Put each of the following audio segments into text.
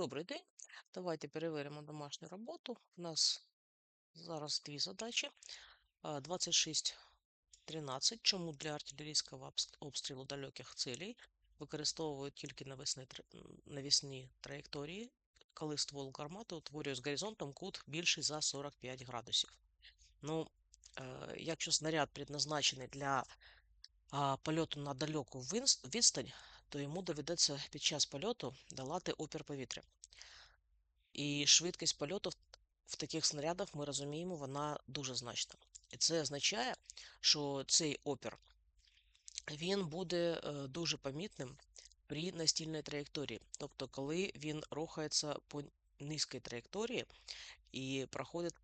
Добрий день. Давайте перевіримо домашню роботу. У нас зараз дві задачі. А, 26.13. Чому для артилерійського обстрілу далеких цілей використовують тільки навісні, навісні траєкторії, коли ствол гармати утворює з горизонтом кут більший за 45 градусів? Ну, е, якщо снаряд предназначений для польоту на далеку відстань, то йому доведеться під час польоту долати опір повітря. І швидкість польоту в, таких снарядах, ми розуміємо, вона дуже значна. І це означає, що цей опір він буде е, дуже помітним при настільній траєкторії. Тобто, коли він рухається по низькій траєкторії і проходить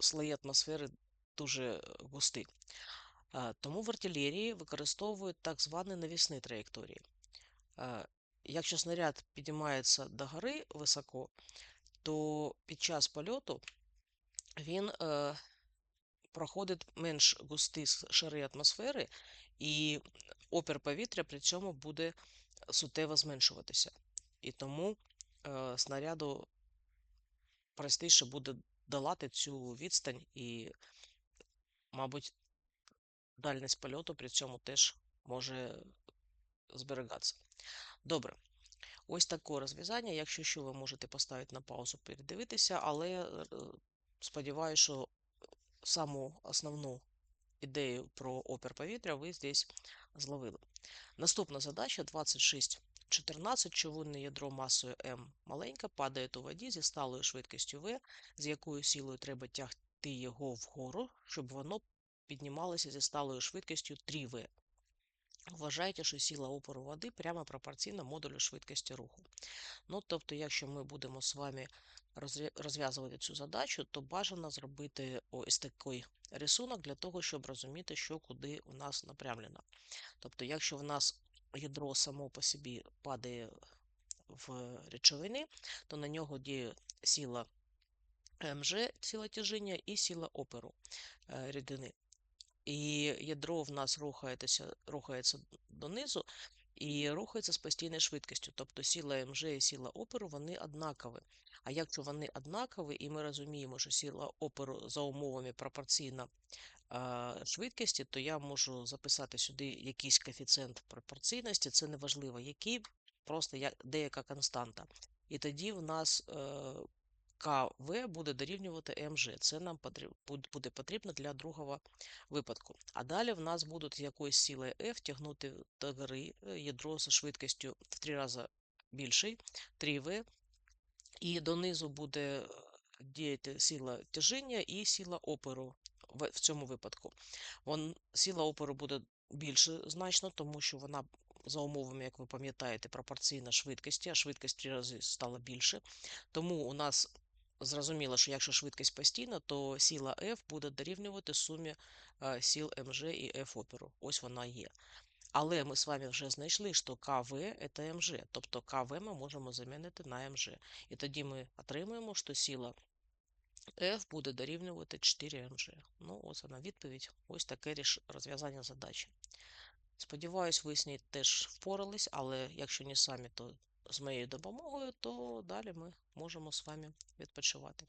слої атмосфери дуже е, густі. Е, Тому в артилерії використовують так звані навісні траєкторії. Якщо снаряд підіймається до гори високо, то під час польоту він е, проходить менш густі шари атмосфери, і опір повітря при цьому буде суттєво зменшуватися. І тому е, снаряду простіше буде долати цю відстань, і, мабуть, дальність польоту при цьому теж може зберігатися. Добре. Ось таке розв'язання. Якщо що, ви можете поставити на паузу, передивитися, але е, сподіваюся, що саму основну ідею про опір повітря ви здесь зловили. Наступна задача 26.14. Човунне ядро масою М маленьке падає у воді зі сталою швидкістю В, з якою силою треба тягти його вгору, щоб воно піднімалося зі сталою швидкістю 3В. Вважайте, що сила опору води прямо пропорційна модулю швидкості руху. Ну, тобто, якщо ми будемо з вами розв'язувати цю задачу, то бажано зробити ось такий рисунок для того, щоб розуміти, що куди у нас напрямлено. Тобто, якщо в нас ядро само по собі падає в речовини, то на нього діє сила МЖ, сила тяжіння і сила оперу е, рідини. І ядро в нас рухається, рухається донизу і рухається з постійною швидкістю. Тобто сила МЖ і сила опору вони однакові. А якщо вони однакові, і ми розуміємо, що сила опору за умовами пропорційна швидкості, то я можу записати сюди якийсь коефіцієнт пропорційності, це неважливо, який, просто як деяка константа. І тоді в нас е, КВ буде дорівнювати МЖ. Це нам буде потрібно для другого випадку. А далі в нас будуть з якоюсь силою F тягнути до гори е, ядро зі швидкістю в три рази більший, 3В, і донизу буде е, діяти сила тяжіння і сила опору в, цьому випадку. Вон, сила опору буде більше значно, тому що вона за умовами, як ви пам'ятаєте, пропорційна швидкості, а швидкість три рази стала більше. Тому у нас зрозуміло, що якщо швидкість постійна, то сила F буде дорівнювати сумі е, сил МЖ і F оперу. Ось вона є. Але ми з вами вже знайшли, що КВ це МЖ, тобто КВ ми можемо замінити на МЖ. І тоді ми отримуємо, що сила F буде дорівнювати 4 МЖ. Ну, ось вона відповідь. Ось таке розв'язання задачі. Сподіваюсь, ви з нею теж впорались, але якщо не самі, то з моєю допомогою, то далі ми можемо з вами відпочивати.